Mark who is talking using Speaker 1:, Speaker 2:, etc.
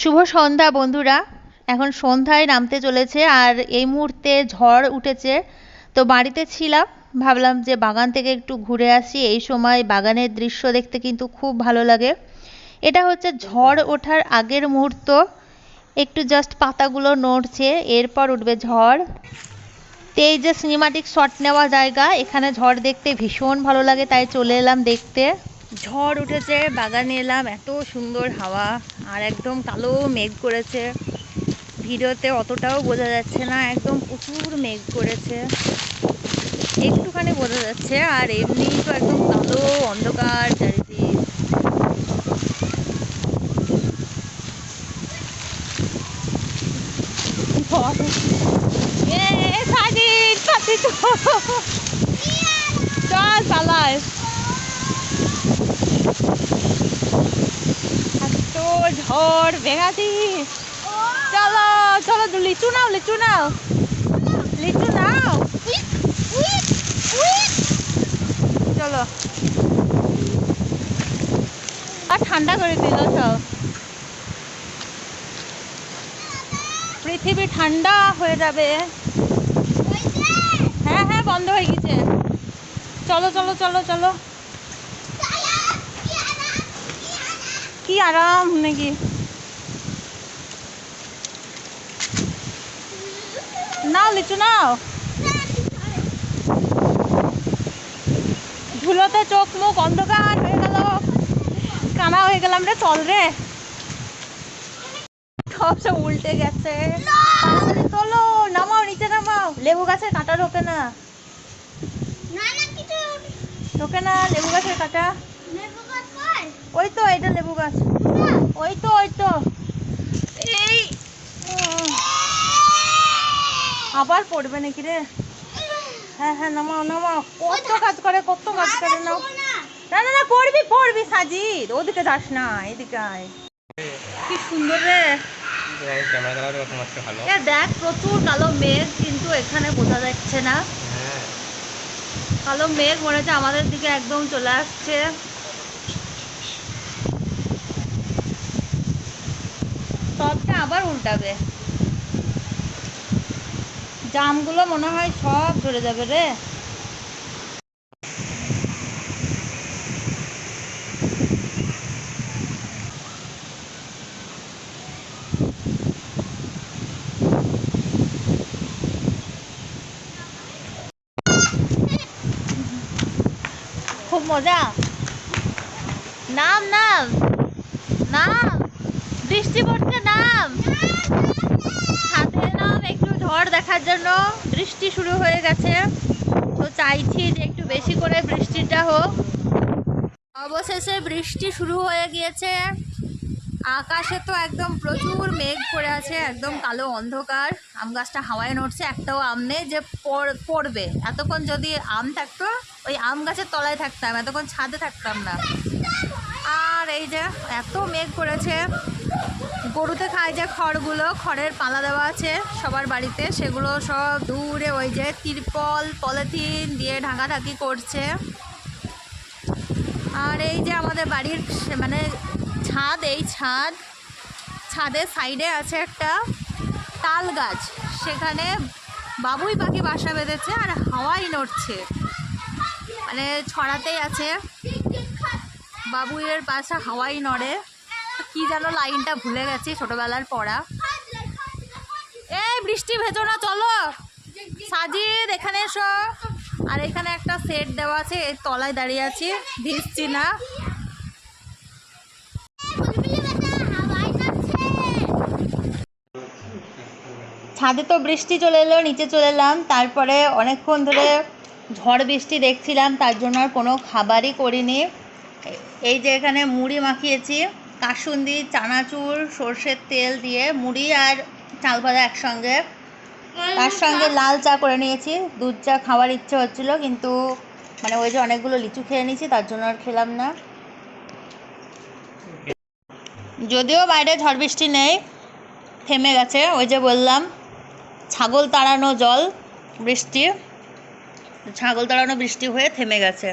Speaker 1: শুভ সন্ধ্যা বন্ধুরা। এখন সন্ধ্যায় নামতে চলেছে আর এই মুহূর্তে ঝড় উঠেছে। তো বাড়িতে ছিলাম, ভাবলাম যে বাগান থেকে একটু ঘুরে আসি। এই সময় বাগানের দৃশ্য দেখতে কিন্তু খুব ভালো লাগে। এটা হচ্ছে ঝড় ওঠার আগের মুহূর্ত। একটু জাস্ট পাতাগুলো নড়ছে, এরপর উঠবে ঝড়। তো এই যে সিনেমাটিক শট নেওয়া জায়গা, এখানে ঝড় দেখতে ভীষণ ভালো লাগে, তাই চলে এলাম দেখতে। ঝড় উঠেছে, বাগানে এলাম, এত সুন্দর হাওয়া আর একদম কালো মেঘ করেছে। ভিডিওতে অতটাও বোঝা যাচ্ছে না, একদম প্রচুর মেঘ করেছে। একটুখানি বোঝা যাচ্ছে আর এমনি তো একদম কালো অন্ধকার চারিদিক। চল পালায় এত ঝড় বেগাতি চলো চলো দু লিচু নাও লিচু নাও। লিচু নাও। চলো। আর ঠান্ডা করে দিল সব। পৃথিবী ঠান্ডা হয়ে যাবে। হ্যাঁ হ্যাঁ বন্ধ হয়ে গেছে। চলো চলো চলো চলো। কি আরাম, নাকি? নাও লিচু নাও। ধুলোতে চোখ মুখ অন্ধকার হয়ে গেল। কানা হয়ে গেলাম রে চল রে। সব সব উল্টে গেছে। চলো নামাও নিচে নামাও। লেবু গাছে কাটা ঢোকে না। ঢোকে না। লেবু গাছের কাটা। ওই তো এটা লেবু গাছ। ওই তো ওই তো এই উম, আবার পড়বে নাকি রে? হ্যাঁ হ্যাঁ নামাও নামাও। কত কাজ করে কত কাজ করে নাও। না। না না পড়বি পড়বি সাজিদ। ওদিকে যাস না এদিকে আয়। কি সুন্দর রে। দেখ প্রচুর কালো মেঘ কিন্তু এখানে বোঝা যাচ্ছে না।
Speaker 2: হ্যাঁ।
Speaker 1: কালো মেঘ মনে হচ্ছে আমাদের দিকে একদম চলে আসছে। সবটা আবার উল্টাবে। জামগুলো মনে হয় সব ধরে যাবে রে। খুব মজা। নাম নাম নাম। বৃষ্টি পড়ছে নাম। নাম একটু ঝড় দেখার জন্য বৃষ্টি শুরু হয়ে গেছে। তো চাইছি যে একটু বেশি করে বৃষ্টিটা হোক। অবশেষে বৃষ্টি শুরু হয়ে গিয়েছে। আকাশে তো একদম প্রচুর মেঘ পড়ে আছে, একদম কালো অন্ধকার। আম গাছটা হাওয়ায় নড়ছে, একটাও আম নেই যে পড়- পড়বে। এতক্ষণ যদি আম থাকতো, ওই আম গাছের তলায় থাকতাম, এতক্ষণ ছাদে থাকতাম না। আর এই যে এত মেঘ পড়েছে গরুতে খায় যে খড়গুলো, খড়ের পালা দেওয়া আছে সবার বাড়িতে। সেগুলো সব দূরে ওই যে তিরপল, পলিথিন দিয়ে ঢাকাঢাকি করছে। আর এই যে আমাদের বাড়ির মানে ছাদ, এই ছাদ, ছাদের সাইডে আছে একটা তাল গাছ। সেখানে বাবুই পাখি বাসা বেঁধেছে আর হাওয়াই নড়ছে। মানে ছড়াতেই আছে। বাবুইয়ের বাসা হাওয়াই নড়ে। কি যেন লাইনটা ভুলে গেছি, ছোটবেলার পড়া। এই বৃষ্টি ভেজো না, চলো। সাজিদ, এখানে এসো। আর এখানে একটা সেট দেওয়া আছে এর তলায় দাঁড়িয়ে আছি, ভিজছি না। ছাদে তো বৃষ্টি চলে এলো, নিচে চলে এলাম। তারপরে অনেকক্ষণ ধরে ঝড় বৃষ্টি দেখছিলাম, তার জন্য আর কোনো খাবারই করিনি। এই যে এখানে মুড়ি মাখিয়েছি। কাসুন্দি চানাচুর সর্ষের তেল দিয়ে মুড়ি আর চাল ভাজা একসঙ্গে। তার সঙ্গে লাল চা করে নিয়েছি। দুধ চা খাওয়ার ইচ্ছে হচ্ছিল কিন্তু মানে ওই যে অনেকগুলো লিচু খেয়ে নিয়েছি তার জন্য আর খেলাম না। যদিও বাইরে ঝড় বৃষ্টি নেই থেমে গেছে ওই যে বললাম ছাগল তাড়ানো জল বৃষ্টি ছাগল তাড়ানো বৃষ্টি হয়ে থেমে গেছে।